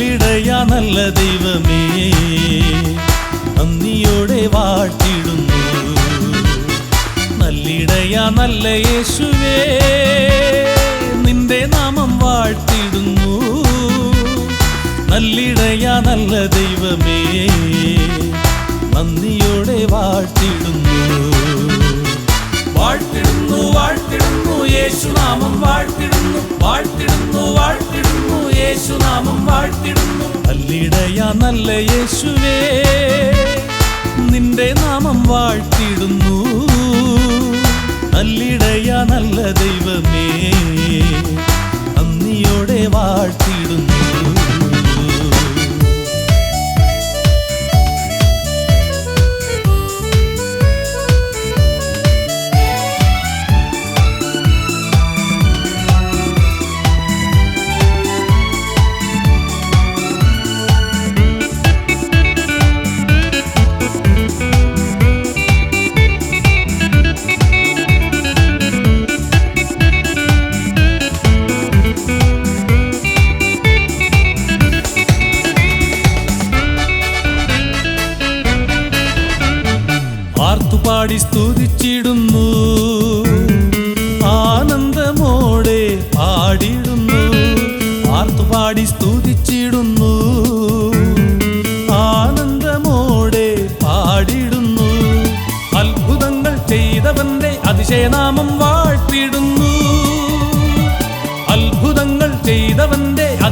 നല്ലിടയ നല്ല ദൈവമേ. നന്ദിയോടെ വാഴ്ത്തിടുന്നു നല്ലിടയാ നല്ല യേശുവേ. നിന്റെ നാമം വാഴ്ത്തിടുന്നു നല്ലിടയാ നല്ല ദൈവമേ. നന്ദിയോടെ വാഴ്ത്തിടുന്നു വാഴ്ത്തിടുന്നു വാഴ്ത്തിടുന്നു യേശുനാമം വാഴ്ത്തിടുന്നു വാഴ്ത്തിടുന്നു വാഴ്ത്തിടുന്നു യേശുനാമം വാഴ്ത്തിടുന്നു. അല്ലിടയാ നല്ല യേശുവേ നിന്റെ നാമം വാഴ്ത്തിടുന്നു. അല്ലിടയാ നല്ല ദൈവമേ അന്നിയോടെ വാഴ്ത്തിടുന്നു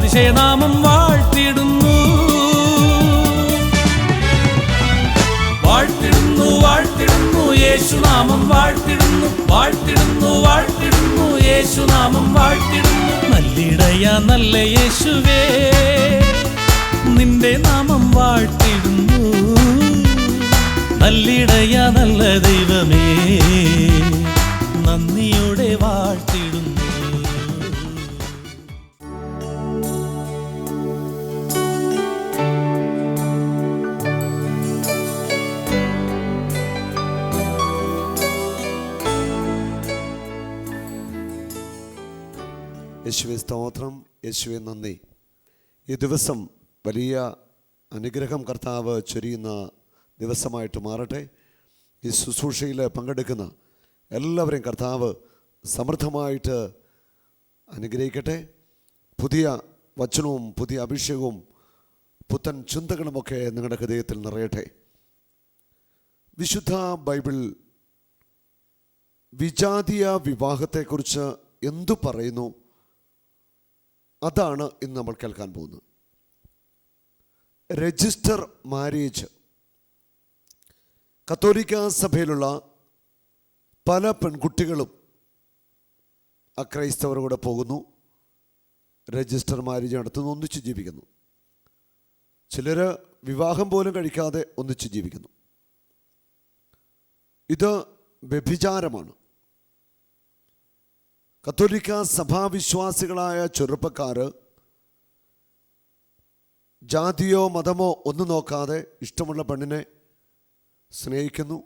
അതിശയനാമം വാഴ്ത്തിടുന്നു. വാഴ്ത്തിടുന്നു വാഴ്ത്തിടുന്നു യേശുനാമം വാഴ്ത്തിടുന്നു. വാഴ്ത്തിടുന്നു വാഴ്ത്തിടുന്നു യേശുനാമം വാഴ്ത്തിടുന്നു. നല്ലിടയ നല്ല യേശുവേ നിന്റെ നാമം വാഴ്ത്തിടുന്നു. നല്ലിടയ നല്ല ദൈവമേ നന്ദിയുടെ വാഴ്ത്തിടുന്നു യേശുവെ സ്തോത്രം. യേശുവെ നന്ദി. ഈ ദിവസം വലിയ അനുഗ്രഹം കർത്താവ് ചൊരിയുന്ന ദിവസമായിട്ട് മാറട്ടെ. ഈ ശുശ്രൂഷയിൽ പങ്കെടുക്കുന്ന എല്ലാവരെയും കർത്താവ് സമൃദ്ധമായിട്ട് അനുഗ്രഹിക്കട്ടെ. പുതിയ വചനവും പുതിയ അഭിഷേകവും പുത്തൻ ചിന്തകളുമൊക്കെ നിങ്ങളുടെ ഹൃദയത്തിൽ നിറയട്ടെ. വിശുദ്ധ ബൈബിൾ വിജാതീയ വിവാഹത്തെക്കുറിച്ച് എന്തു പറയുന്നു? അതാണ് ഇന്ന് നമ്മൾ കേൾക്കാൻ പോകുന്നത്. രജിസ്റ്റർ മാരേജ് കത്തോലിക്ക സഭയിലുള്ള പല പെൺകുട്ടികളും അക്രൈസ്തവർ കൂടെ പോകുന്നു. രജിസ്റ്റർ മാരേജ് നടത്തുന്നു ഒന്നിച്ച് ജീവിക്കുന്നു. ചിലർ വിവാഹം പോലും കഴിക്കാതെ ഒന്നിച്ച് ജീവിക്കുന്നു. ഇത് വ്യഭിചാരമാണ്. കത്തോലിക്ക സഭാവിശ്വാസികളായ ചെറുപ്പക്കാർ ജാതിയോ മതമോ ഒന്നും നോക്കാതെ ഇഷ്ടമുള്ള പെണ്ണിനെ സ്നേഹിക്കുന്നു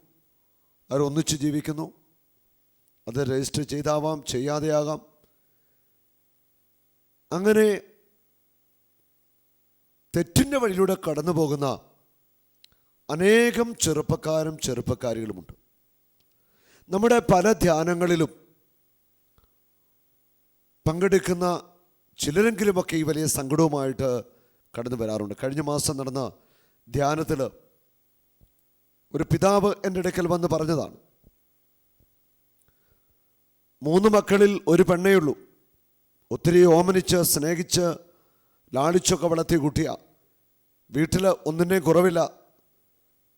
അവരൊന്നിച്ച് ജീവിക്കുന്നു. അത് രജിസ്റ്റർ ചെയ്താവാം ചെയ്യാതെയാകാം. അങ്ങനെ തെറ്റിന്റെ വഴിയിലൂടെ കടന്നു പോകുന്ന അനേകം ചെറുപ്പക്കാരും ചെറുപ്പക്കാരികളുമുണ്ട്. നമ്മുടെ പല ധ്യാനങ്ങളിലും പങ്കെടുക്കുന്ന ചിലരെങ്കിലുമൊക്കെ ഈ വലിയ സങ്കടവുമായിട്ട് കടന്നു വരാറുണ്ട്. കഴിഞ്ഞ മാസം നടന്ന ധ്യാനത്തിൽ ഒരു പിതാവ് എന്റെ അടുക്കൽ വന്ന് പറഞ്ഞതാണ് മൂന്ന് മക്കളിൽ ഒരു പെണ്ണേ ഉള്ളൂ. ഒത്തിരി ഓമനിച്ച് സ്നേഹിച്ച് ലാളിച്ചൊക്കെ വളർത്തിയ കുട്ടിയ. വീട്ടിൽ ഒന്നിന്റെയും കുറവില്ല.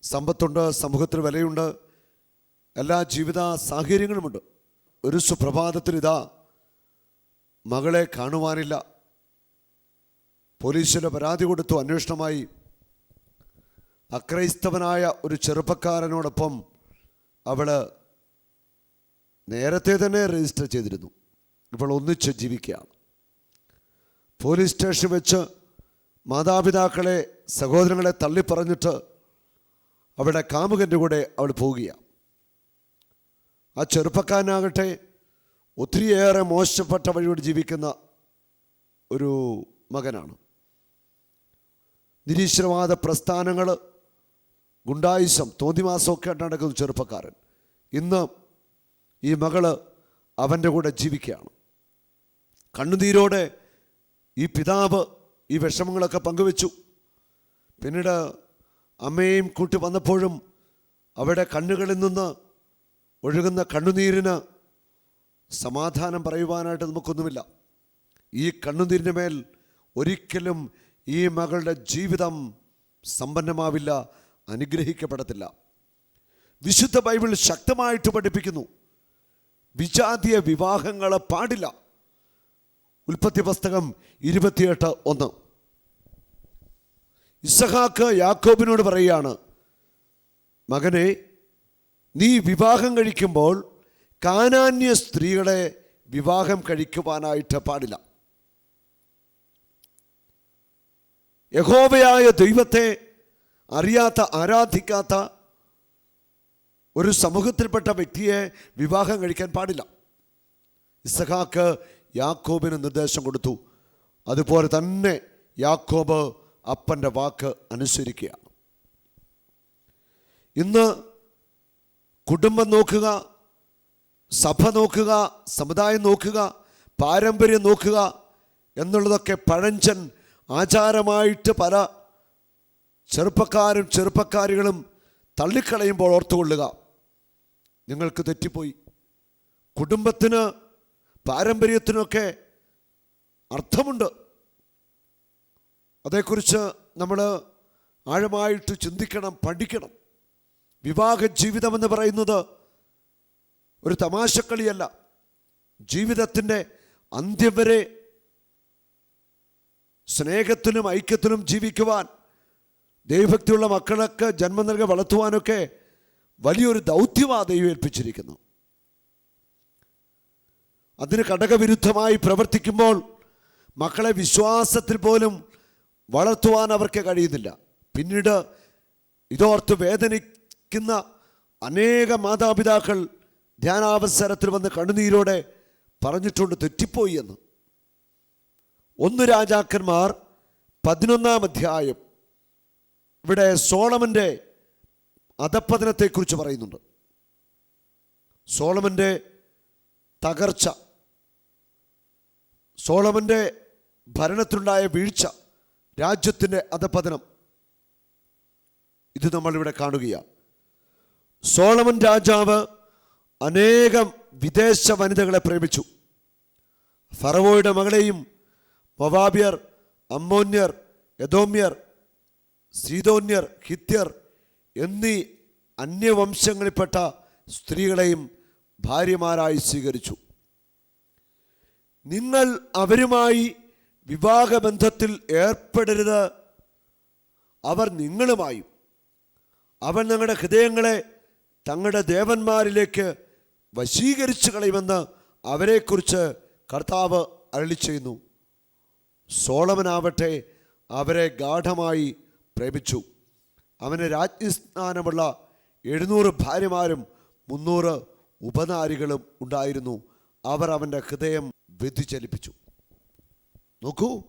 സമ്പത്തുണ്ട് സമൂഹത്തിന് വിലയുണ്ട്. എല്ലാ ജീവിത സാഹചര്യങ്ങളുമുണ്ട്. ഒരു സുപ്രഭാതത്തിൽ ഇതാ മകളെ കാണുവാനില്ല. പോലീസിന് പരാതി കൊടുത്തു അന്വേഷണമായി. അക്രൈസ്തവനായ ഒരു ചെറുപ്പക്കാരനോടൊപ്പം അവൾ നേരത്തെ തന്നെ രജിസ്റ്റർ ചെയ്തിരുന്നു. ഇപ്പോൾ ഒന്നിച്ച് ജീവിക്കുകയാണ്. പോലീസ് സ്റ്റേഷൻ വെച്ച് മാതാപിതാക്കളെ സഹോദരങ്ങളെ തള്ളിപ്പറഞ്ഞിട്ട് അവിടെ കാമുകന്റെ കൂടെ അവൾ പോവുകയാണ്. ആ ചെറുപ്പക്കാരനാകട്ടെ ഒത്തിരിയേറെ മോശപ്പെട്ട വഴിയോട് ജീവിക്കുന്ന ഒരു മകനാണ്. നിരീശ്വരവാദ പ്രസ്ഥാനങ്ങൾ ഗുണ്ടായുസം തോന്നിമാസമൊക്കെ ആയിട്ട് നടക്കുന്ന ചെറുപ്പക്കാരൻ. ഇന്ന് ഈ മകൾ അവന്റെ കൂടെ ജീവിക്കുകയാണ്. കണ്ണുനീരോടെ ഈ പിതാവ് ഈ വിഷമങ്ങളൊക്കെ പങ്കുവെച്ചു. പിന്നീട് അമ്മയും കൂട്ടി വന്നപ്പോഴും അവരുടെ കണ്ണുകളിൽ നിന്ന് ഒഴുകുന്ന കണ്ണുനീരിന് സമാധാനം പറയുവാനായിട്ട് നമുക്കൊന്നുമില്ല. ഈ കണ്ണുനീരിന്റെ മേൽ ഒരിക്കലും ഈ മകളുടെ ജീവിതം സമ്പന്നമാവില്ല അനുഗ്രഹിക്കപ്പെടത്തില്ല. വിശുദ്ധ ബൈബിൾ ശക്തമായിട്ട് പഠിപ്പിക്കുന്നു. വിജാതീയ വിവാഹങ്ങളെ പാടില്ല. ഉൽപ്പത്തി പുസ്തകം ഇരുപത്തിയെട്ട് ഒന്ന്. ഇസഹാക്ക് യാക്കോബിനോട് പറയുകയാണ് മകനെ നീ വിവാഹം കഴിക്കുമ്പോൾ കാനാന്യ സ്ത്രീകളെ വിവാഹം കഴിക്കുവാനായിട്ട് പാടില്ല. യഹോവയായ ദൈവത്തെ അറിയാത്ത ആരാധിക്കാത്ത ഒരു സമൂഹത്തിൽപ്പെട്ട വ്യക്തിയെ വിവാഹം കഴിക്കാൻ പാടില്ല. ഇസഹാക്ക് യാക്കോബിന് നിർദ്ദേശം കൊടുത്തു. അതുപോലെ തന്നെ യാക്കോബ് അപ്പന്റെ വാക്ക് അനുസരിക്കുകയാണ്. ഇന്ന് കുടുംബം നോക്കുക സഭ നോക്കുക സമുദായം നോക്കുക പാരമ്പര്യം നോക്കുക എന്നുള്ളതൊക്കെ പഴഞ്ചൻ ആചാരമായിട്ട് പല ചെറുപ്പക്കാരും ചെറുപ്പക്കാരികളും തള്ളിക്കളയുമ്പോൾ ഓർത്തുകൊള്ളുക. നിങ്ങൾക്ക് തെറ്റിപ്പോയി. കുടുംബത്തിന് പാരമ്പര്യത്തിനൊക്കെ അർത്ഥമുണ്ട്. അതേക്കുറിച്ച് നമ്മൾ ആഴമായിട്ട് ചിന്തിക്കണം പഠിക്കണം. വിവാഹ ജീവിതമെന്ന് പറയുന്നത് ഒരു തമാശക്കളിയല്ല. ജീവിതത്തിന്റെ അന്ത്യം വരെ സ്നേഹത്തിനും ഐക്യത്തിനും ജീവിക്കുവാൻ ദൈവഭക്തിയുള്ള മക്കളൊക്കെ ജന്മം നൽകി വളർത്തുവാനൊക്കെ വലിയൊരു ദൗത്യമാണ് ദൈവം ഏൽപ്പിച്ചിരിക്കുന്നു. അതിന് ഘടകവിരുദ്ധമായി പ്രവർത്തിക്കുമ്പോൾ മക്കളെ വിശ്വാസത്തിൽ പോലും വളർത്തുവാൻ അവർക്ക് കഴിയുന്നില്ല. പിന്നീട് ഇതോർത്ത് വേദനിക്കുന്ന അനേക മാതാപിതാക്കൾ ധ്യാനാവസരത്തിൽ വന്ന് കണ്ണുനീരോടെ പറഞ്ഞിട്ടുണ്ട് തെറ്റിപ്പോയി എന്ന്. ഒന്ന് രാജാക്കന്മാർ പതിനൊന്നാം അധ്യായം ഇവിടെ സോളമന്റെ അധപ്പതനത്തെക്കുറിച്ച് പറയുന്നുണ്ട്. സോളമന്റെ തകർച്ച സോളമന്റെ ഭരണത്തിലുണ്ടായ വീഴ്ച രാജ്യത്തിന്റെ അധപതനം ഇത് നമ്മളിവിടെ കാണുകയാണ്. സോളമൻ രാജാവ് അനേകം വിദേശ വനിതകളെ പ്രേമിച്ചു. ഫറവോയുടെ മകളെയും മൊവാബിയർ അമ്മോന്യർ യദോമ്യർ സീതോന്യർ ഹിത്യർ എന്നീ അന്യവംശങ്ങളിൽപ്പെട്ട സ്ത്രീകളെയും ഭാര്യമാരായി സ്വീകരിച്ചു. നിങ്ങൾ അവരുമായി വിവാഹബന്ധത്തിൽ ഏർപ്പെടരുത്. അവർ നിങ്ങളുമായും. അവൻ ഞങ്ങളുടെ ഹൃദയങ്ങളെ തങ്ങളുടെ ദേവന്മാരിലേക്ക് വശീകരിച്ചു കളയുമെന്ന് അവരെക്കുറിച്ച് കർത്താവ് അരളി ചെയ്യുന്നു സോളമനാവട്ടെ അവരെ ഗാഠമായി പ്രേമിച്ചു. അവന് രാജ്ഞിസ്ഥാനമുള്ള എഴുന്നൂറ് ഭാര്യമാരും മുന്നൂറ് ഉപനാരികളും ഉണ്ടായിരുന്നു. അവർ അവന്റെ ഹൃദയം വ്യതിചലിപ്പിച്ചു. നോക്കൂ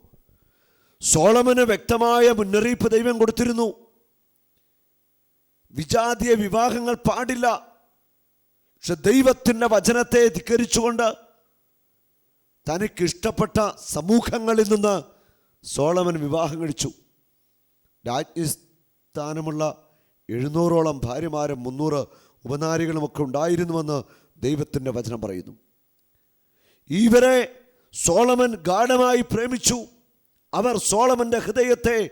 സോളമന് വ്യക്തമായ മുന്നറിയിപ്പ് ദൈവം കൊടുത്തിരുന്നു. വിജാതീയ വിവാഹങ്ങൾ പാടില്ല. പക്ഷെ ദൈവത്തിന്റെ വചനത്തെ ധിക്കരിച്ചുകൊണ്ട് തനിക്കിഷ്ടപ്പെട്ട സമൂഹങ്ങളിൽ നിന്ന് സോളമൻ വിവാഹം കഴിച്ചു. രാജ്ഞി സ്ഥാനമുള്ള എഴുന്നൂറോളം ഭാര്യമാരും മുന്നൂറ് ഉപനാരികളുമൊക്കെ ഉണ്ടായിരുന്നുവെന്ന് ദൈവത്തിന്റെ വചനം പറയുന്നു. ഇവരെ സോളമൻ ഗാഠമായി പ്രേമിച്ചു. അവർ സോളമന്റെ ഹൃദയത്തെ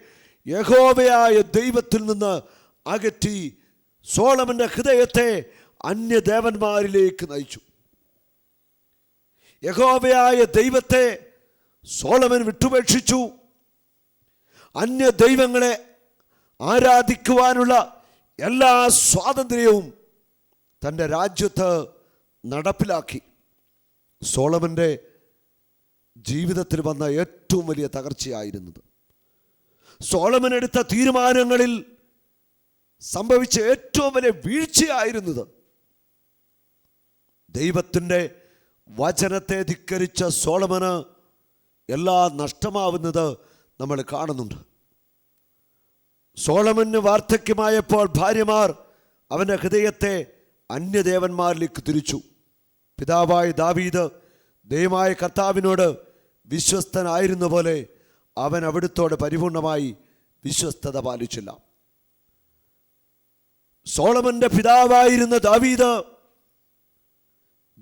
യഹോവയായ ദൈവത്തിൽ നിന്ന് അകറ്റി സോളമന്റെ ഹൃദയത്തെ അന്യദേവന്മാരിലേക്ക് നയിച്ചു. യഹോവയായ ദൈവത്തെ സോളമൻ വിട്ടുപേക്ഷിച്ചു. അന്യ ദൈവങ്ങളെ ആരാധിക്കുവാനുള്ള എല്ലാ സ്വാതന്ത്ര്യവും തന്റെ രാജ്യത്ത് നടപ്പിലാക്കി. സോളമന്റെ ജീവിതത്തിൽ വന്ന ഏറ്റവും വലിയ തകർച്ചയായിരുന്നത്. സോളമൻ എടുത്ത തീരുമാനങ്ങളിൽ സംഭവിച്ച ഏറ്റവും വലിയ വീഴ്ചയായിരുന്നത് ദൈവത്തിന്റെ വചനത്തെ ധിക്കരിച്ച സോളമന് എല്ലാം നഷ്ടമാവുന്നത് നമ്മൾ കാണുന്നുണ്ട്. സോളമന് വാർദ്ധക്യമായപ്പോൾ ഭാര്യമാർ അവന്റെ ഹൃദയത്തെ അന്യദേവന്മാരിലേക്ക് തിരിച്ചു. പിതാവായ ദാവീദ് ദൈവമായ കർത്താവിനോട് വിശ്വസ്തനായിരുന്ന പോലെ അവൻ അവിടുത്തോട് പരിപൂർണമായി വിശ്വസ്തത പാലിച്ചില്ല. സോളമന്റെ പിതാവായിരുന്ന ദാവീദ്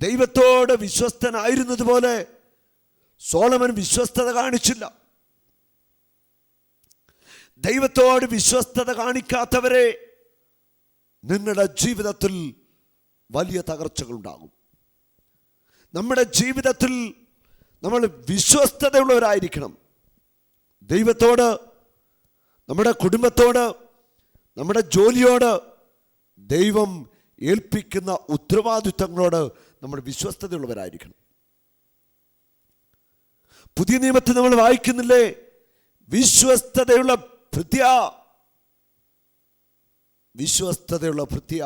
ദൈവത്തോട് വിശ്വസ്തനായിരുന്നതുപോലെ സോളമൻ വിശ്വസ്തത കാണിച്ചില്ല. ദൈവത്തോട് വിശ്വസ്തത കാണിക്കാത്തവരെ നിങ്ങളുടെ ജീവിതത്തിൽ വലിയ തകർച്ചകളുണ്ടാകും. നമ്മുടെ ജീവിതത്തിൽ നമ്മൾ വിശ്വസ്തതയുള്ളവരായിരിക്കണം. ദൈവത്തോട് നമ്മുടെ കുടുംബത്തോട് നമ്മുടെ ജോലിയോട് ദൈവം ഏൽപ്പിക്കുന്ന ഉത്തരവാദിത്വങ്ങളോട് നമ്മൾ വിശ്വസ്തതയുള്ളവരായിരിക്കണം. പുതിയ നിയമത്തെ നമ്മൾ വായിക്കുന്നില്ലേ? വിശ്വസ്തതയുള്ള ഭൃത്യ. വിശ്വസ്തതയുള്ള ഭൃത്യ.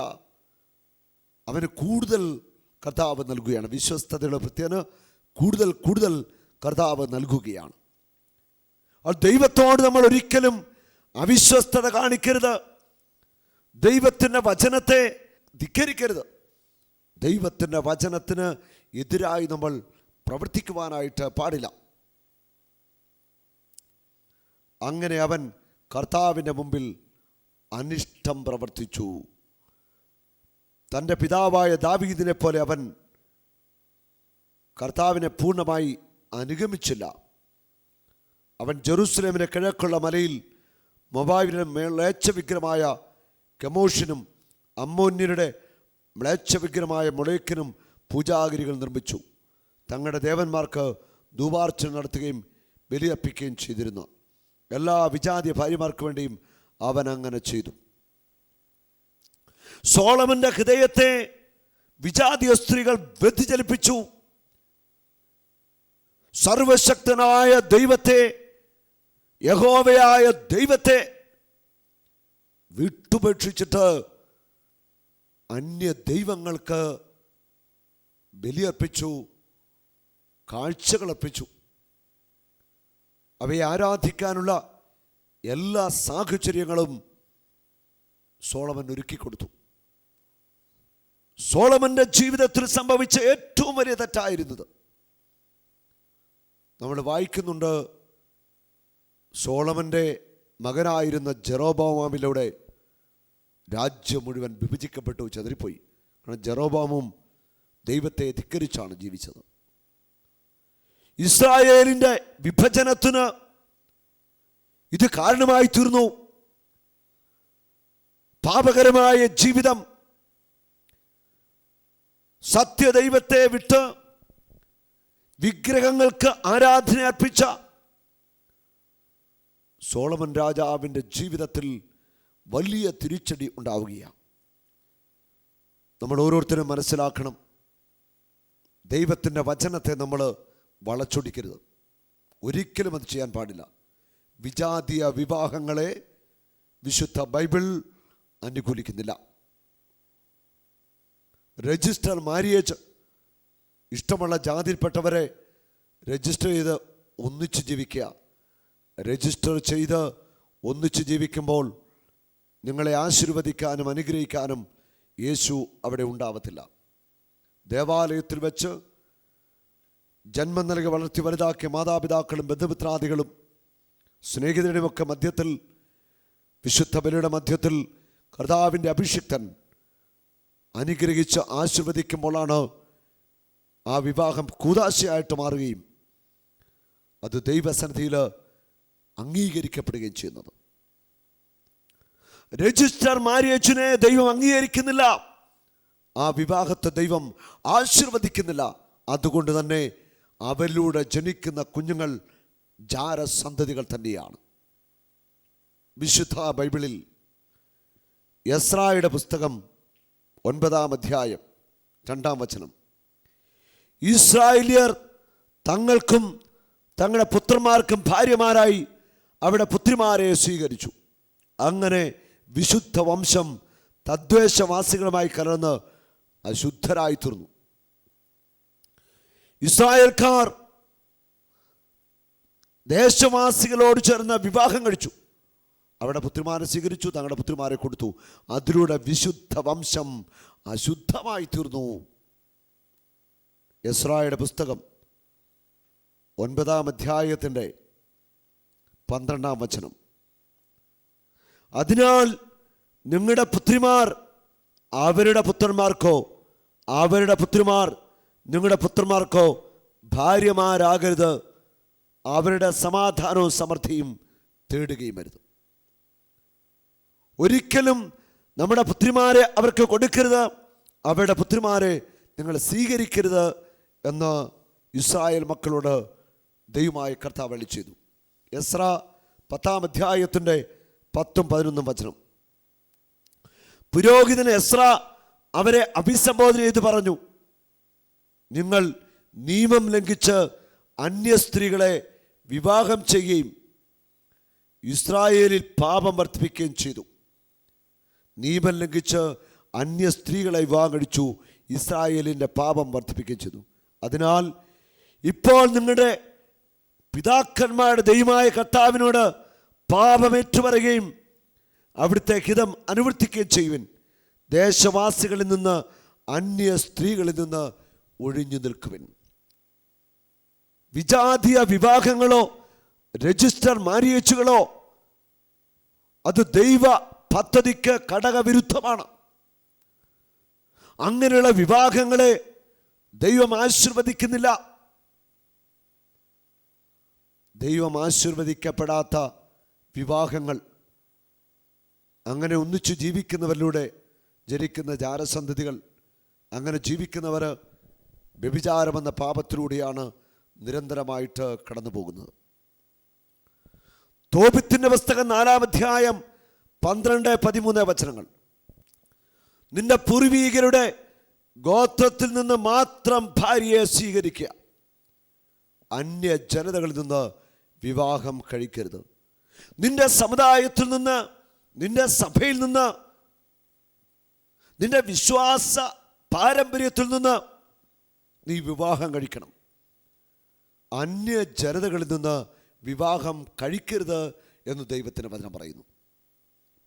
അവന് കൂടുതൽ കർത്താവ് നൽകുകയാണ്. വിശ്വസ്തതയുള്ള ഭൃത്യന് കൂടുതൽ കൂടുതൽ കർത്താവ് നൽകുകയാണ്. ദൈവത്തോട് നമ്മൾ ഒരിക്കലും അവിശ്വസ്തത കാണിക്കരുത്. ദൈവത്തിന്റെ വചനത്തെ ധിക്കരിക്കരുത്. ദൈവത്തിന്റെ വചനത്തിന് എതിരായി നമ്മൾ പ്രവർത്തിക്കുവാനായിട്ട് പാടില്ല. അങ്ങനെ അവൻ കർത്താവിന്റെ മുമ്പിൽ അനിഷ്ടം പ്രവർത്തിച്ചു. തന്റെ പിതാവായ ദാവീദിനെ പോലെ അവൻ കർത്താവിനെ പൂർണമായി അനുഗമിച്ചില്ല. അവൻ ജെറൂസലേമിന് കിഴക്കുള്ള മലയിൽ മൊബാബിലെ മേളേച്ച വിഗ്രഹമായ കെമോഷിനും അമ്മോന്യരുടെ മ്ലേച്ഛ വിഗ്രഹമായ മൊളേക്കിനും പൂജാഗിരികൾ നിർമ്മിച്ചു. തങ്ങളുടെ ദേവന്മാർക്ക് ധൂപാർച്ചന നടത്തുകയും ബലിയർപ്പിക്കുകയും ചെയ്തിരുന്നു. എല്ലാ വിജാതി ഭാര്യമാർക്ക് വേണ്ടിയും അവൻ അങ്ങനെ ചെയ്തു. സോളമന്റെ ഹൃദയത്തെ വിജാതീയ സ്ത്രീകൾ വ്യതിചലിപ്പിച്ചു. സർവശക്തനായ ദൈവത്തെ യഹോവയായ ദൈവത്തെ വിട്ടുപേക്ഷിച്ചിട്ട് അന്യ ദൈവങ്ങൾക്ക് ബലിയർപ്പിച്ചു കാഴ്ചകളർപ്പിച്ചു. അവയെ ആരാധിക്കാനുള്ള എല്ലാ സാഹചര്യങ്ങളും സോളമൻ ഒരുക്കിക്കൊടുത്തു സോളമന്റെ ജീവിതത്തിൽ സംഭവിച്ച ഏറ്റവും വലിയ തെറ്റായിരുന്നത്. നമ്മൾ വായിക്കുന്നുണ്ട് സോളമന്റെ മകനായിരുന്ന ജെറോബാമിലൂടെ രാജ്യം മുഴുവൻ വിഭജിക്കപ്പെട്ടു ചെതറിപ്പോയി. കാരണം ജെറോബാമും ദൈവത്തെ ധിക്കരിച്ചാണ് ജീവിച്ചത്. ഇസ്രായേലിന്റെ വിഭജനത്തിന് ഇത് കാരണമായി തീർന്നു. പാപകരമായ ജീവിതം സത്യദൈവത്തെ വിട്ട് വിഗ്രഹങ്ങൾക്ക് ആരാധന അർപ്പിച്ച സോളമൻ രാജാവിന്റെ ജീവിതത്തിൽ വലിയ തിരിച്ചടി ഉണ്ടാവുകയാണ്. നമ്മൾ ഓരോരുത്തരും മനസ്സിലാക്കണം. ദൈവത്തിന്റെ വചനത്തെ നമ്മൾ വളച്ചൊടിക്കരുത്. ഒരിക്കലും അത് ചെയ്യാൻ പാടില്ല. വിജാതീയ വിവാഹങ്ങളെ വിശുദ്ധ ബൈബിൾ അനുകൂലിക്കുന്നില്ല. രജിസ്റ്റർ മാരിയേജ് ഇഷ്ടമുള്ള ജാതിയിൽപ്പെട്ടവരെ രജിസ്റ്റർ ചെയ്ത് ഒന്നിച്ച് ജീവിക്കുക. രജിസ്റ്റർ ചെയ്ത് ഒന്നിച്ച് ജീവിക്കുമ്പോൾ നിങ്ങളെ ആശീർവദിക്കാനും അനുഗ്രഹിക്കാനും യേശു അവിടെ ഉണ്ടാവത്തില്ല. ദേവാലയത്തിൽ വെച്ച് ജന്മം നൽകി വളർത്തി വലുതാക്കിയ മാതാപിതാക്കളും ബന്ധുമിത്രാദികളും സ്നേഹിതരുടെയുമൊക്കെ മധ്യത്തിൽ വിശുദ്ധ ബലിയുടെ മധ്യത്തിൽ കർത്താവിന്റെ അഭിഷിക്തൻ അനുഗ്രഹിച്ച് ആശീർവദിക്കുമ്പോഴാണ് ആ വിവാഹം കൂതാശയായിട്ട് മാറുകയും അത് ദൈവസന്നിധിയിൽ അംഗീകരിക്കപ്പെടുകയും ചെയ്യുന്നത്. രജിസ്റ്റർ മാരിയച്ചിനെ ദൈവം അംഗീകരിക്കുന്നില്ല. ആ വിവാഹത്തെ ദൈവം ആശീർവദിക്കുന്നില്ല. അതുകൊണ്ട് തന്നെ അവരിലൂടെ ജനിക്കുന്ന കുഞ്ഞുങ്ങൾ ജാരസന്തതികൾ തന്നെയാണ്. വിശുദ്ധ ബൈബിളിൽ യസ്രായുടെ പുസ്തകം ഒൻപതാം അധ്യായം രണ്ടാം വചനം. ഇസ്രായേലിയർ തങ്ങൾക്കും തങ്ങളുടെ പുത്രന്മാർക്കും ഭാര്യമാരായി അവിടെ പുത്രിമാരെ സ്വീകരിച്ചു. അങ്ങനെ വിശുദ്ധ വംശം തദ്വേഷവാസികളുമായി കലർന്ന് അശുദ്ധരായി തീർന്നു. ഇസ്രായേൽക്കാർ ദേശവാസികളോട് ചേർന്ന് വിവാഹം കഴിച്ചു. അവിടെ പുത്രിമാരെ സ്വീകരിച്ചു തങ്ങളുടെ പുത്രിമാരെ കൊടുത്തു. അതിലൂടെ വിശുദ്ധ വംശം അശുദ്ധമായി തീർന്നു. യസ്രായുടെ പുസ്തകം ഒൻപതാം അധ്യായത്തിന്റെ പന്ത്രണ്ടാം വചനം. അതിനാൽ നിങ്ങളുടെ പുത്രിമാർ അവരുടെ പുത്രന്മാർക്കോ അവരുടെ പുത്രിമാർ നിങ്ങളുടെ പുത്രന്മാർക്കോ ഭാര്യമാരാകരുത്. അവരുടെ സമാധാനവും സമൃദ്ധിയും തേടുകയും വരുത് ഒരിക്കലും നമ്മുടെ പുത്രിമാരെ അവർക്ക് കൊടുക്കരുത്. അവരുടെ പുത്രിമാരെ നിങ്ങൾ സ്വീകരിക്കരുത് എന്ന് ഇസ്രായേൽ മക്കളോട് ദൈവമായ കർത്താവ് ചെയ്തു. എസ്ര പത്താം അധ്യായത്തിന്റെ പത്തും പതിനൊന്നും വചനം. പുരോഹിതൻ എസ്ര അവരെ അഭിസംബോധന ചെയ്ത് പറഞ്ഞു നിങ്ങൾ നിയമം ലംഘിച്ച് അന്യ സ്ത്രീകളെ വിവാഹം ചെയ്യുകയും ഇസ്രായേലിൽ പാപം വർദ്ധിപ്പിക്കുകയും ചെയ്തു. നിയമം ലംഘിച്ച് അന്യ സ്ത്രീകളെ വിവാഹം കഴിച്ചു ഇസ്രായേലിന്റെ പാപം വർദ്ധിപ്പിക്കുകയും ചെയ്തു. അതിനാൽ ഇപ്പോൾ നിങ്ങളുടെ പിതാക്കന്മാരുടെ ദൈവമായ കർത്താവിനോട് പാപമേറ്റുപറയുകയും അവിടുത്തെ ഹിതം അനുവർത്തിക്കുകയും ചെയ്യുവിൻ. ദേശവാസികളിൽ നിന്ന് അന്യ സ്ത്രീകളിൽ നിന്ന് ഒഴിഞ്ഞു നിൽക്കുവിൻ. വിജാതീയ വിവാഹങ്ങളോ രജിസ്റ്റർ മാരിയേച്ചുകളോ അത് ദൈവ പദ്ധതിക്ക് ഘടകവിരുദ്ധമാണ് അങ്ങനെയുള്ള വിവാഹങ്ങളെ ദൈവം ആശീർവദിക്കുന്നില്ല. ദൈവം ആശീർവദിക്കപ്പെടാത്ത വിവാഹങ്ങൾ. അങ്ങനെ ഒന്നിച്ചു ജീവിക്കുന്നവരിലൂടെ ജനിക്കുന്ന ജാരസന്ധതികൾ അങ്ങനെ ജീവിക്കുന്നവർ വ്യഭിചാരമെന്ന പാപത്തിലൂടെയാണ് നിരന്തരമായിട്ട് കടന്നു പോകുന്നത് തോപിത്തിന്റെ പുസ്തകം നാലാം അധ്യായം പന്ത്രണ്ട് പതിമൂന്ന് വചനങ്ങൾ. നിന്റെ പൂർവീകരുടെ ഗോത്രത്തിൽ നിന്ന് മാത്രം ഭാര്യയെ സ്വീകരിക്കുക. അന്യ ജനതകളിൽ നിന്ന് വിവാഹം കഴിക്കരുത്. നിന്റെ സമുദായത്തിൽ നിന്ന് നിന്റെ സഭയിൽ നിന്ന് നിന്റെ വിശ്വാസ പാരമ്പര്യത്തിൽ നിന്ന് നീ വിവാഹം കഴിക്കണം. അന്യ ജനതകളിൽ നിന്ന് വിവാഹം കഴിക്കരുത് എന്ന് ദൈവത്തിന്റെ വചനം പറയുന്നു.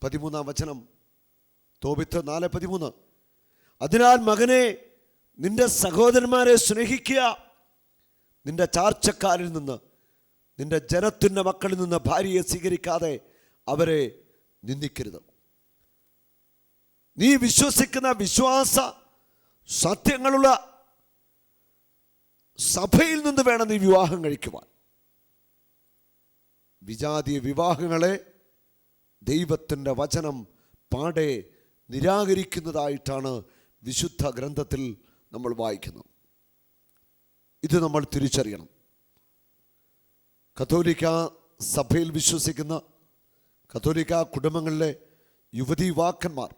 പതിമൂന്നാം വചനം തോപിത്ത് നാല് പതിമൂന്ന്. അതിനാൽ മകനെ നിന്റെ സഹോദരന്മാരെ സ്നേഹിക്കുക. നിന്റെ ചാർച്ചക്കാരിൽ നിന്ന് നിന്റെ ജനത്തിന്റെ മക്കളിൽ നിന്ന് ഭാര്യയെ സ്വീകരിക്കാതെ അവരെ നിന്ദിക്കരുത്. നീ വിശ്വസിക്കുന്ന വിശ്വാസ സത്യങ്ങളുള്ള സഭയിൽ നിന്ന് വേണം നീ വിവാഹം കഴിക്കുവാൻ. വിജാതീയ വിവാഹങ്ങളെ ദൈവത്തിന്റെ വചനം പാടെ നിരാകരിക്കുന്നതായിട്ടാണ് വിശുദ്ധ ഗ്രന്ഥത്തിൽ നമ്മൾ വായിക്കുന്നത്. ഇത് നമ്മൾ തിരിച്ചറിയണം. കത്തോലിക്ക സഭയിൽ വിശ്വസിക്കുന്ന കത്തോലിക്ക കുടുംബങ്ങളിലെ യുവതി യുവാക്കന്മാർ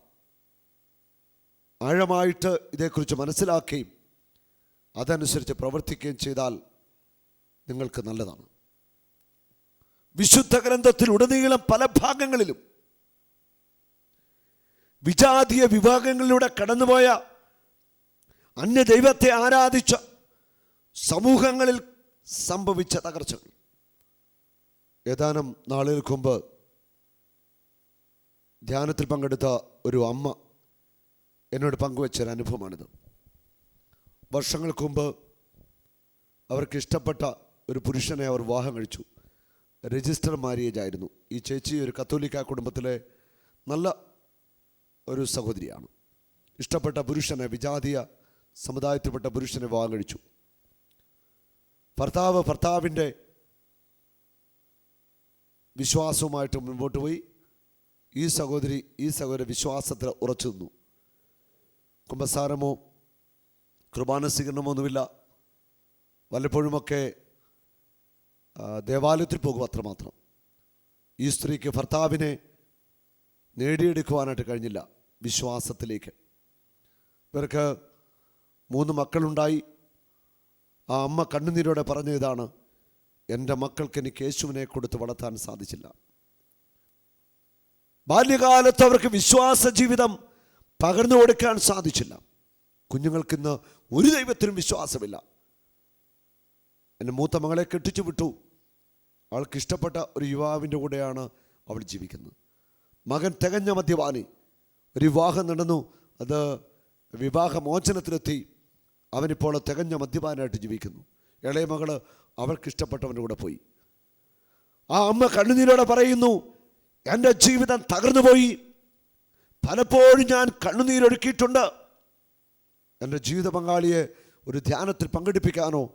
ആഴമായിട്ട് ഇതേക്കുറിച്ച് മനസ്സിലാക്കുകയും അതനുസരിച്ച് പ്രവർത്തിക്കുകയും ചെയ്താൽ നിങ്ങൾക്ക് നല്ലതാണ്. വിശുദ്ധ ഗ്രന്ഥത്തിൽ ഉടനീളം പല ഭാഗങ്ങളിലും വിജാതീയ വിഭാഗങ്ങളിലൂടെ കടന്നുപോയ അന്യ ദൈവത്തെ ആരാധിച്ച സമൂഹങ്ങളിൽ സംഭവിച്ച തകർച്ചകൾ. ഏതാനും നാളുകൾക്ക് മുമ്പ് ധ്യാനത്തിൽ പങ്കെടുത്ത ഒരു അമ്മ എന്നോട് പങ്കുവച്ചൊരു അനുഭവമാണിത്. വർഷങ്ങൾക്ക് മുമ്പ് അവർക്ക് ഇഷ്ടപ്പെട്ട ഒരു പുരുഷനെ അവർ വിവാഹം കഴിച്ചു. രജിസ്റ്റർ മാര്യേജ് ആയിരുന്നു. ഈ ചേച്ചി ഒരു കത്തോലിക്ക കുടുംബത്തിലെ നല്ല ഒരു സഹോദരിയാണ്. ഇഷ്ടപ്പെട്ട പുരുഷനെ വിജാതീയ സമുദായത്തിൽപ്പെട്ട പുരുഷനെ വിവാഹം കഴിച്ചു. ഭർത്താവ് ഭർത്താവിന്റെ വിശ്വാസവുമായിട്ട് മുൻപോട്ട് പോയി. ഈ സഹോദരി ഈ സഹോദര വിശ്വാസത്തിൽ ഉറച്ചു നിന്നു കുമ്പസാരമോ കുർബാന സ്വീകരണമോ ഒന്നുമില്ല. വല്ലപ്പോഴുമൊക്കെ ദേവാലയത്തിൽ പോകും അത്രമാത്രം. ഈ സ്ത്രീക്ക് ഭർത്താവിനെ നേടിയെടുക്കുവാനായിട്ട് കഴിഞ്ഞില്ല വിശ്വാസത്തിലേക്ക്. ഇവർക്ക് മൂന്ന് മക്കളുണ്ടായി. ആ അമ്മ കണ്ണുനീരോടെ പറഞ്ഞ ഇതാണ്. എന്റെ മക്കൾക്ക് എനിക്ക് യേശുവിനെ കൊടുത്ത് വളർത്താൻ സാധിച്ചില്ല. ബാല്യകാലത്ത് അവർക്ക് വിശ്വാസ ജീവിതം പകർന്നു കൊടുക്കാൻ സാധിച്ചില്ല. കുഞ്ഞുങ്ങൾക്കിന്ന് ഒരു ദൈവത്തിനും വിശ്വാസമില്ല. എന്റെ മൂത്ത മകളെ കെട്ടിച്ചു വിട്ടു. അവൾക്ക് ഇഷ്ടപ്പെട്ട ഒരു യുവാവിന്റെ കൂടെയാണ് അവൾ ജീവിക്കുന്നത്. മകൻ തികഞ്ഞ മദ്യപാനി. ഒരു വിവാഹം നടന്നു. അത് വിവാഹമോചനത്തിലെത്തി. അവനിപ്പോൾ തികഞ്ഞ മദ്യപാനായിട്ട് ജീവിക്കുന്നു. ഇളയ മകൾ അവൾക്ക് ഇഷ്ടപ്പെട്ടവന്റെ കൂടെ പോയി. ആ അമ്മ കണ്ണുനീരോടെ പറയുന്നു എന്റെ ജീവിതം തകർന്നു പോയി പലപ്പോഴും ഞാൻ കണ്ണുനീരൊഴുക്കിയിട്ടുണ്ട്. എന്റെ ജീവിത പങ്കാളിയെ ഒരു ധ്യാനത്തിൽ പങ്കെടുപ്പിക്കാനോ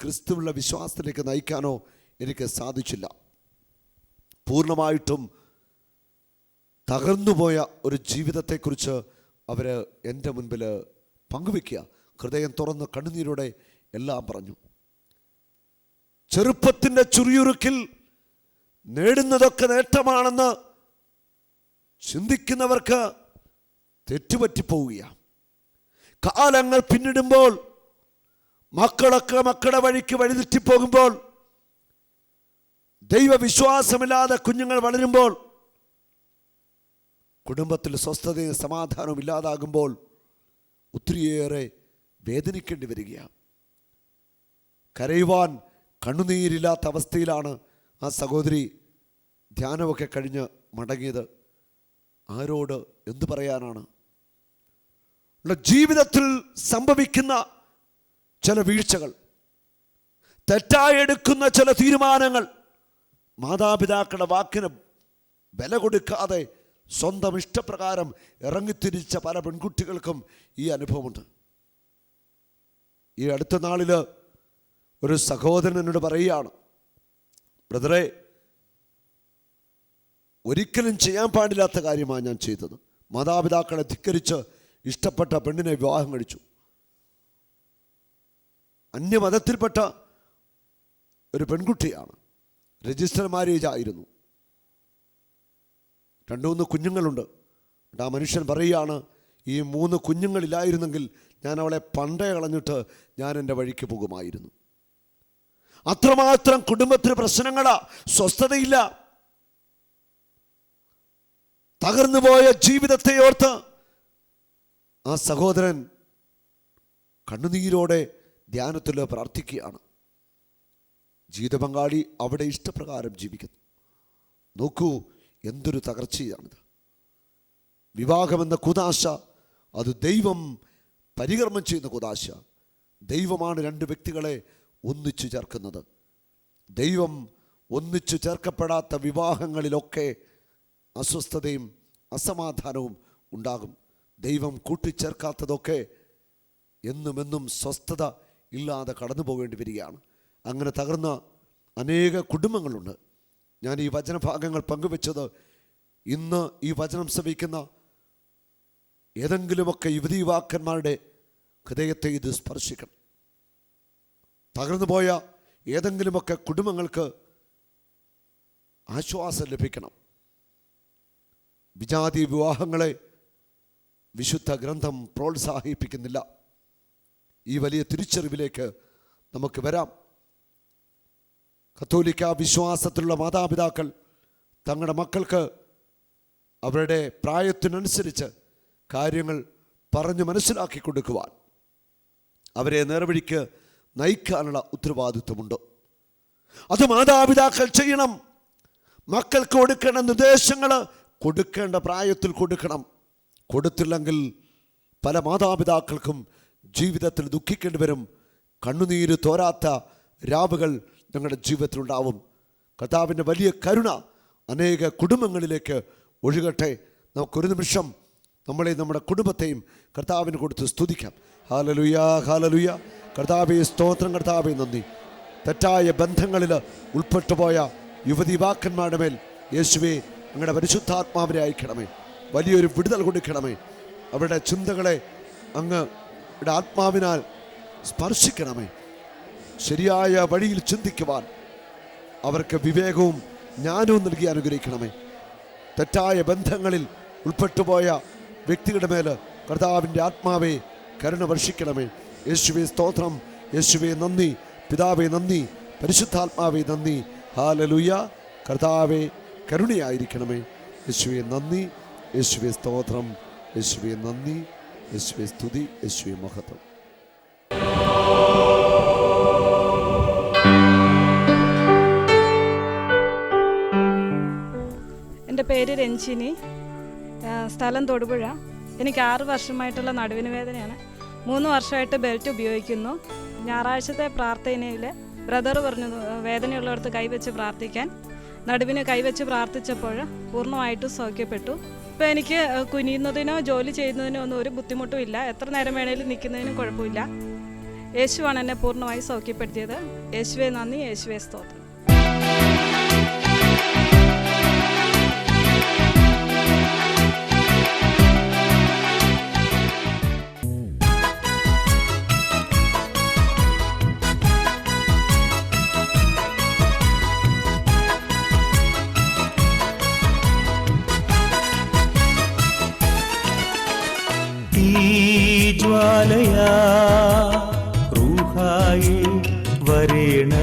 ക്രിസ്തുവിലുള്ള വിശ്വാസത്തിലേക്ക് നയിക്കാനോ എനിക്ക് സാധിച്ചില്ല. പൂർണമായിട്ടും തകർന്നുപോയ ഒരു ജീവിതത്തെക്കുറിച്ച് അവർ എന്റെ മുൻപിൽ പങ്കുവെക്കുക ഹൃദയം തുറന്ന് കണ്ണുനീരോടെ എല്ലാം പറഞ്ഞു. ചെറുപ്പത്തിന്റെ ചുറിയുറുക്കിൽ നേടുന്നതൊക്കെ നേട്ടമാണെന്ന് ചിന്തിക്കുന്നവർക്ക് തെറ്റുപറ്റിപ്പോവുകയാണ്. കാലങ്ങൾ പിന്നിടുമ്പോൾ മക്കളൊക്കെ മക്കളുടെ വഴിക്ക് വഴിതെറ്റിപ്പോകുമ്പോൾ ദൈവവിശ്വാസമില്ലാതെ കുഞ്ഞുങ്ങൾ വളരുമ്പോൾ കുടുംബത്തിൽ സ്വസ്ഥതയും സമാധാനവും ഇല്ലാതാകുമ്പോൾ ഒത്തിരിയേറെ വേദനിക്കേണ്ടി വരികയാണ്. കരയുവാൻ കണ്ണുനീരില്ലാത്ത അവസ്ഥയിലാണ് ആ സഹോദരി ധ്യാനമൊക്കെ കഴിഞ്ഞ് മടങ്ങിയത്. ആരോട് എന്തു പറയാനാണ്? ജീവിതത്തിൽ സംഭവിക്കുന്ന ചില വീഴ്ചകൾ തെറ്റായി എടുക്കുന്ന ചില തീരുമാനങ്ങൾ മാതാപിതാക്കളുടെ വാക്കിന് വില കൊടുക്കാതെ സ്വന്തം ഇഷ്ടപ്രകാരം ഇറങ്ങിത്തിരിച്ച പല പെൺകുട്ടികൾക്കും ഈ അനുഭവമുണ്ട്. ഈ അടുത്ത നാളിൽ ഒരു സഹോദരൻ എന്നോട് പറയുകയാണ് ബ്രദറെ ഒരിക്കലും ചെയ്യാൻ പാടില്ലാത്ത കാര്യമാണ് ഞാൻ ചെയ്തത്. മാതാപിതാക്കളെ ധിക്കരിച്ച് ഇഷ്ടപ്പെട്ട പെണ്ണിനെ വിവാഹം കഴിച്ചു. അന്യമതത്തിൽപ്പെട്ട ഒരു പെൺകുട്ടിയാണ്. രജിസ്റ്റർ മാരേജ് ആയിരുന്നു. രണ്ടു മൂന്ന് കുഞ്ഞുങ്ങളുണ്ട്. ആ മനുഷ്യൻ പറയുകയാണ് ഈ മൂന്ന് കുഞ്ഞുങ്ങളില്ലായിരുന്നെങ്കിൽ ഞാൻ അവളെ പണ്ടേ കളഞ്ഞിട്ട് ഞാൻ എന്റെ വഴിക്ക് പോകുമായിരുന്നു. അത്രമാത്രം കുടുംബത്തിന് പ്രശ്നങ്ങളാ സ്വസ്ഥതയില്ല. തകർന്നുപോയ ജീവിതത്തെ ഓർത്ത് ആ സഹോദരൻ കണ്ണുനീരോടെ ധ്യാനത്തിൽ പ്രാർത്ഥിക്കുകയാണ്. ജീവിത പങ്കാളി അവിടെ ഇഷ്ടപ്രകാരം ജീവിക്കുന്നു. നോക്കൂ എന്തൊരു തകർച്ചയാണിത്. വിവാഹമെന്ന കുതാശ അത് ദൈവം പരികർമ്മം ചെയ്യുന്ന കുതാശ ദൈവമാണ് രണ്ട് വ്യക്തികളെ ഒന്നിച്ചു ചേർക്കുന്നത്. ദൈവം ഒന്നിച്ചു ചേർക്കപ്പെടാത്ത വിവാഹങ്ങളിലൊക്കെ അസ്വസ്ഥതയും അസമാധാനവും ഉണ്ടാകും. ദൈവം കൂട്ടിച്ചേർക്കാത്തതൊക്കെ എന്നുമെന്നും എന്നും സ്വസ്ഥത ഇല്ലാതെ കടന്നു പോകേണ്ടി വരികയാണ്. അങ്ങനെ തകർന്ന അനേക കുടുംബങ്ങളുണ്ട്. ഞാൻ ഈ വചനഭാഗങ്ങൾ പങ്കുവെച്ചത് ഇന്ന് ഈ വചനം ശ്രമിക്കുന്ന ഏതെങ്കിലുമൊക്കെ യുവതി യുവാക്കന്മാരുടെ ഹൃദയത്തെ ഇത് സ്പർശിക്കണം. തകർന്നുപോയ ഏതെങ്കിലുമൊക്കെ കുടുംബങ്ങൾക്ക് ആശ്വാസം ലഭിക്കണം. വിജാതി വിവാഹങ്ങളെ വിശുദ്ധ ഗ്രന്ഥം പ്രോത്സാഹിപ്പിക്കുന്നില്ല. ഈ വലിയ തിരിച്ചറിവിലേക്ക് നമുക്ക് വരാം. കത്തോലിക്ക വിശ്വാസത്തിലുള്ള മാതാപിതാക്കൾ തങ്ങളുടെ മക്കൾക്ക് അവരുടെ പ്രായത്തിനനുസരിച്ച് കാര്യങ്ങൾ പറഞ്ഞു മനസ്സിലാക്കി കൊടുക്കുവാൻ. അവരെ നേർവഴിക്ക് നയിക്കാനുള്ള ഉത്തരവാദിത്വമുണ്ട്. അത് മാതാപിതാക്കൾ ചെയ്യണം. മക്കൾക്ക് കൊടുക്കേണ്ട നിർദ്ദേശങ്ങൾ കൊടുക്കേണ്ട പ്രായത്തിൽ കൊടുക്കണം. കൊടുത്തില്ലെങ്കിൽ പല മാതാപിതാക്കൾക്കും ജീവിതത്തിൽ ദുഃഖിക്കേണ്ടി വരും. കണ്ണുനീര് തോരാത്ത രാവുകൾ ഞങ്ങളുടെ ജീവിതത്തിലുണ്ടാവും. കർത്താവിന്റെ വലിയ കരുണ അനേക കുടുംബങ്ങളിലേക്ക് ഒഴുകട്ടെ. നമുക്കൊരു നിമിഷം നമ്മളെ നമ്മുടെ കുടുംബത്തെയും കർത്താവിന് കൊടുത്ത് സ്തുതിക്കാം. ഹാലലുയ ഹാലലുയ കർത്താവെ സ്തോത്രം കർത്താവെ നന്ദി. തെറ്റായ ബന്ധങ്ങളിൽ ഉൾപ്പെട്ടുപോയ യുവതി യുവാക്കന്മാരുടെ മേൽ യേശുവെ അങ്ങയുടെ പരിശുദ്ധാത്മാവിനെ അയക്കണമേ. വലിയൊരു വിടുതൽ കൊടുക്കണമേ. അവരുടെ ചിന്തകളെ അങ്ങ് ആത്മാവിനാൽ സ്പർശിക്കണമേ. ശരിയായ വഴിയിൽ ചിന്തിക്കുവാൻ അവർക്ക് വിവേകവും ജ്ഞാനവും നൽകി അനുഗ്രഹിക്കണമേ. തെറ്റായ ബന്ധങ്ങളിൽ ഉൾപ്പെട്ടുപോയ വ്യക്തികളുടെ മേൽ കർത്താവിന്റെ ആത്മാവെ കരുണ വർഷിക്കണമേ. യേശുവെ സ്തോത്രം. യേശുവെ നന്ദി. പിതാവെ നന്ദി. പരിശുദ്ധാത്മാവെ നന്ദി. ഹാലലുയ. കർത്താവെ കരുണയായിരിക്കണമേ. യേശുവെ നന്ദി. യേശുവെ സ്തോത്രം. യേശുവെ നന്ദി. യേശുവെ സ്തുതി. യേശുവെ മഹത്വം. എന്റെ പേര് രഞ്ജിനി. സ്ഥലം തൊടുപുഴ. എനിക്ക് ആറ് വർഷമായിട്ടുള്ള നടുവിന് വേദനയാണ്. മൂന്ന് വർഷമായിട്ട് ബെൽറ്റ് ഉപയോഗിക്കുന്നു. ഞായറാഴ്ചത്തെ പ്രാർത്ഥനയിൽ ബ്രദർ പറഞ്ഞു വേദനയുള്ളവർക്ക് കൈവച്ച് പ്രാർത്ഥിക്കാൻ. നടുവിന് കൈവച്ച് പ്രാർത്ഥിച്ചപ്പോൾ പൂർണമായിട്ട് സൗഖ്യപ്പെട്ടു. ഇപ്പോൾ എനിക്ക് കുനിയുന്നതിനോ ജോലി ചെയ്യുന്നതിനോ ഒന്നും ഒരു ബുദ്ധിമുട്ടും ഇല്ല. എത്ര നേരം വേണേലും നിൽക്കുന്നതിനും കുഴപ്പമില്ല. യേശുവാണ് എന്നെ പൂർണമായി സൗഖ്യപ്പെടുത്തിയത്. യേശുവെ നന്ദി. യേശുവെ സ്തോത്രം.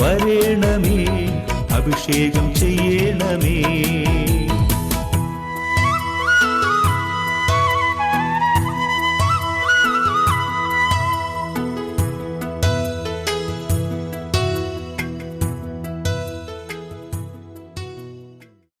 വരേണമേ അഭിഷേകം ചെയ്യണമേ.